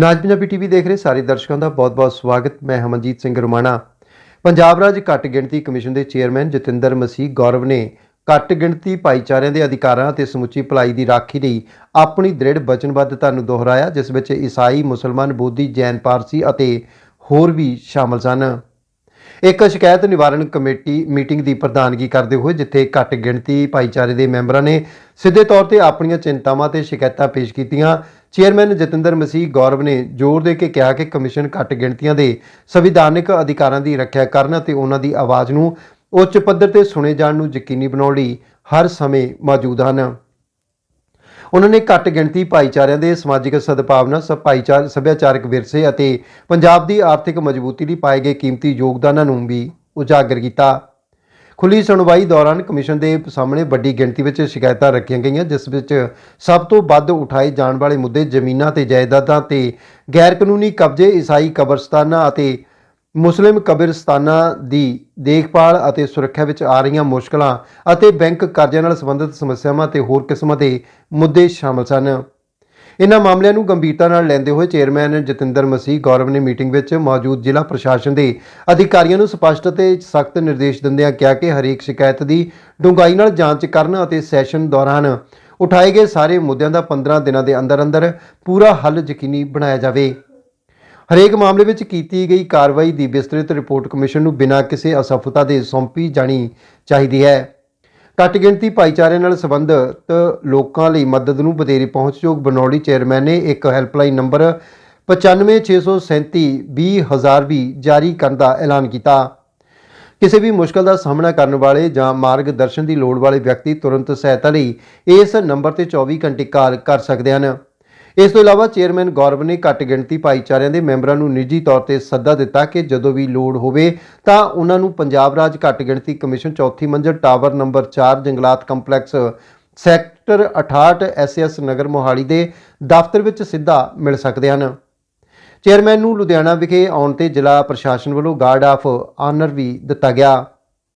ਨਾਜ Punjabi TV ਦੇਖ ਰਹੇ ਸਾਰੇ ਦਰਸ਼ਕਾਂ ਦਾ ਬਹੁਤ-ਬਹੁਤ ਸਵਾਗਤ। ਮੈਂ ਹਮਨਜੀਤ ਸਿੰਘ ਰੋਮਾਣਾ। ਪੰਜਾਬ ਰਾਜ ਘੱਟ ਗਿਣਤੀ ਕਮਿਸ਼ਨ ਦੇ ਚੇਅਰਮੈਨ ਜਤਿੰਦਰ ਮਸੀਹ ਗੌਰਵ ਨੇ ਘੱਟ ਗਿਣਤੀ ਭਾਈਚਾਰਿਆਂ ਦੇ ਅਧਿਕਾਰਾਂ ਅਤੇ ਸਮੁੱਚੀ ਭਲਾਈ ਦੀ ਰਾਖੀ ਲਈ ਆਪਣੀ ਦ੍ਰਿੜ ਵਚਨਬੱਧਤਾ ਨੂੰ ਦੁਹਰਾਇਆ, ਜਿਸ ਵਿੱਚ ਈਸਾਈ, ਮੁਸਲਮਾਨ, ਬੋਧੀ, ਜੈਨ, ਪਾਰਸੀ ਅਤੇ ਹੋਰ ਵੀ ਸ਼ਾਮਲ ਸਨ। ਇੱਕ ਸ਼ਿਕਾਇਤ ਨਿਵਾਰਣ ਕਮੇਟੀ ਮੀਟਿੰਗ ਦੀ ਪ੍ਰਧਾਨਗੀ ਕਰਦੇ ਹੋਏ, ਜਿੱਥੇ ਘੱਟ ਗਿਣਤੀ ਭਾਈਚਾਰੇ ਦੇ ਮੈਂਬਰਾਂ ਨੇ ਸਿੱਧੇ ਤੌਰ ਤੇ ਆਪਣੀਆਂ ਚਿੰਤਾਵਾਂ ਤੇ ਸ਼ਿਕਾਇਤਾਂ ਪੇਸ਼ ਕੀਤੀਆਂ। ਚੇਅਰਮੈਨ ਜਤਿੰਦਰ ਮਸੀਹ ਗੌਰਵ ਨੇ ਜ਼ੋਰ ਦੇ ਕੇ ਕਿਹਾ ਕਿ ਕਮਿਸ਼ਨ ਘੱਟ ਗਿਣਤੀਆਂ ਦੇ ਸੰਵਿਧਾਨਕ ਅਧਿਕਾਰਾਂ ਦੀ ਰੱਖਿਆ ਕਰਨ ਅਤੇ ਉਹਨਾਂ ਦੀ ਆਵਾਜ਼ ਨੂੰ ਉੱਚ ਪੱਧਰ ਤੇ ਸੁਣੇ ਜਾਣ ਨੂੰ ਯਕੀਨੀ ਬਣਾਉਣ ਲਈ ਹਰ ਸਮੇਂ ਮੌਜੂਦ ਹਨ। ਉਹਨਾਂ ਨੇ ਘੱਟ ਗਿਣਤੀ ਭਾਈਚਾਰਿਆਂ ਦੇ ਸਮਾਜਿਕ ਸਦਭਾਵਨਾ, ਸਭ ਭਾਈਚਾਰ, ਸੱਭਿਆਚਾਰਕ ਵਿਰਸੇ ਅਤੇ ਪੰਜਾਬ ਦੀ ਆਰਥਿਕ ਮਜ਼ਬੂਤੀ ਲਈ ਪਾਏ ਗਏ ਕੀਮਤੀ ਯੋਗਦਾਨਾਂ ਨੂੰ ਵੀ ਉਜਾਗਰ ਕੀਤਾ। ਖੁੱਲੀ ਸੁਣਵਾਈ ਦੌਰਾਨ ਕਮਿਸ਼ਨ ਦੇ ਸਾਹਮਣੇ ਵੱਡੀ ਗਿਣਤੀ ਵਿੱਚ ਸ਼ਿਕਾਇਤਾਂ ਰੱਖੀਆਂ ਗਈਆਂ, ਜਿਸ ਵਿੱਚ ਸਭ ਤੋਂ ਵੱਧ ਉਠਾਏ ਜਾਣ ਵਾਲੇ ਮੁੱਦੇ ਜ਼ਮੀਨਾਂ ਤੇ ਜਾਇਦਾਦਾਂ ਤੇ ਗੈਰ ਕਾਨੂੰਨੀ ਕਬਜ਼ੇ ਈਸਾਈ ਕਬਰਸਤਾਨਾਂ ਅਤੇ ਮੁਸਲਿਮ ਕਬਰਸਤਾਨਾਂ ਦੀ ਦੇਖਭਾਲ ਅਤੇ ਸੁਰੱਖਿਆ ਵਿੱਚ ਆ ਰਹੀਆਂ ਮੁਸ਼ਕਲਾਂ ਅਤੇ ਬੈਂਕ ਕਰਜ਼ਿਆਂ ਨਾਲ ਸੰਬੰਧਿਤ ਸਮੱਸਿਆਵਾਂ ਤੇ ਹੋਰ ਕਿਸਮਾਂ ਦੇ ਮੁੱਦੇ ਸ਼ਾਮਲ ਸਨ। ਇਨ੍ਹਾਂ ਮਾਮਲਿਆਂ ਨੂੰ ਗੰਭੀਰਤਾ ਨਾਲ ਲੈਂਦੇ ਹੋਏ ਚੇਅਰਮੈਨ ਜਤਿੰਦਰ ਮਸੀਹ ਗੌਰਵ ਨੇ ਮੀਟਿੰਗ ਵਿੱਚ ਮੌਜੂਦ ਜ਼ਿਲ੍ਹਾ ਪ੍ਰਸ਼ਾਸਨ ਦੇ ਅਧਿਕਾਰੀਆਂ ਨੂੰ ਸਪਸ਼ਟ ਅਤੇ ਸਖਤ ਨਿਰਦੇਸ਼ ਦਿੰਦਿਆਂ ਕਿਹਾ ਕਿ ਹਰੇਕ ਸ਼ਿਕਾਇਤ ਦੀ ਡੂੰਘਾਈ ਨਾਲ ਜਾਂਚ ਕਰਨ ਅਤੇ ਸੈਸ਼ਨ ਦੌਰਾਨ ਉਠਾਏ ਗਏ ਸਾਰੇ ਮੁੱਦਿਆਂ ਦਾ 15 ਦਿਨਾਂ ਦੇ ਅੰਦਰ ਅੰਦਰ ਪੂਰਾ ਹੱਲ ਯਕੀਨੀ ਬਣਾਇਆ ਜਾਵੇ। ਹਰੇਕ ਮਾਮਲੇ ਵਿੱਚ ਕੀਤੀ ਗਈ ਕਾਰਵਾਈ ਦੀ ਵਿਸਤ੍ਰਿਤ ਰਿਪੋਰਟ ਕਮਿਸ਼ਨ ਨੂੰ ਬਿਨਾਂ ਕਿਸੇ ਅਸਫਲਤਾ ਦੇ ਸੌਂਪੀ ਜਾਣੀ ਚਾਹੀਦੀ ਹੈ। ਘੱਟ ਗਿਣਤੀ ਭਾਈਚਾਰੇ ਨਾਲ ਸੰਬੰਧਿਤ ਲੋਕਾਂ ਲਈ ਮਦਦ ਨੂੰ ਵਧੇਰੇ ਪਹੁੰਚਯੋਗ ਬਣਾਉਣ ਲਈ ਚੇਅਰਮੈਨ ਨੇ ਇੱਕ ਹੈਲਪਲਾਈਨ ਨੰਬਰ 9567320000 ਵੀ ਜਾਰੀ ਕਰਨ ਦਾ ਐਲਾਨ ਕੀਤਾ। ਕਿਸੇ ਵੀ ਮੁਸ਼ਕਲ ਦਾ ਸਾਹਮਣਾ ਕਰਨ ਵਾਲੇ ਜਾਂ ਮਾਰਗਦਰਸ਼ਨ ਦੀ ਲੋੜ ਵਾਲੇ ਵਿਅਕਤੀ ਤੁਰੰਤ ਸਹਾਇਤਾ ਲਈ ਇਸ ਨੰਬਰ ਤੇ 24 ਘੰਟੇ ਕਾਲ ਕਰ ਸਕਦੇ ਹਨ। ਇਸ ਤੋਂ ਇਲਾਵਾ ਚੇਅਰਮੈਨ ਗੌਰਵ ਨੇ ਘੱਟ ਗਿਣਤੀ ਭਾਈਚਾਰਿਆਂ ਦੇ ਮੈਂਬਰਾਂ ਨੂੰ ਨਿੱਜੀ ਤੌਰ ਤੇ ਸੱਦਾ ਦਿੱਤਾ ਕਿ ਜਦੋਂ ਵੀ ਲੋੜ ਹੋਵੇ ਤਾਂ ਉਹਨਾਂ ਨੂੰ ਪੰਜਾਬ ਰਾਜ ਘੱਟ ਗਿਣਤੀ ਕਮਿਸ਼ਨ ਚੌਥੀ ਮੰਜ਼ਲ ਟਾਵਰ ਨੰਬਰ 4 ਜੰਗਲਾਤ complex sector 68 SS Nagar Mohali ਦੇ ਦਫ਼ਤਰ ਵਿੱਚ ਸਿੱਧਾ ਮਿਲ ਸਕਦੇ ਹਨ। ਚੇਅਰਮੈਨ ਨੂੰ ਲੁਧਿਆਣਾ ਵਿਖੇ ਆਉਣ ਤੇ ਜ਼ਿਲ੍ਹਾ ਪ੍ਰਸ਼ਾਸਨ ਵੱਲੋਂ ਗਾਰਡ ਆਫ ਆਨਰ ਵੀ ਦਿੱਤਾ ਗਿਆ।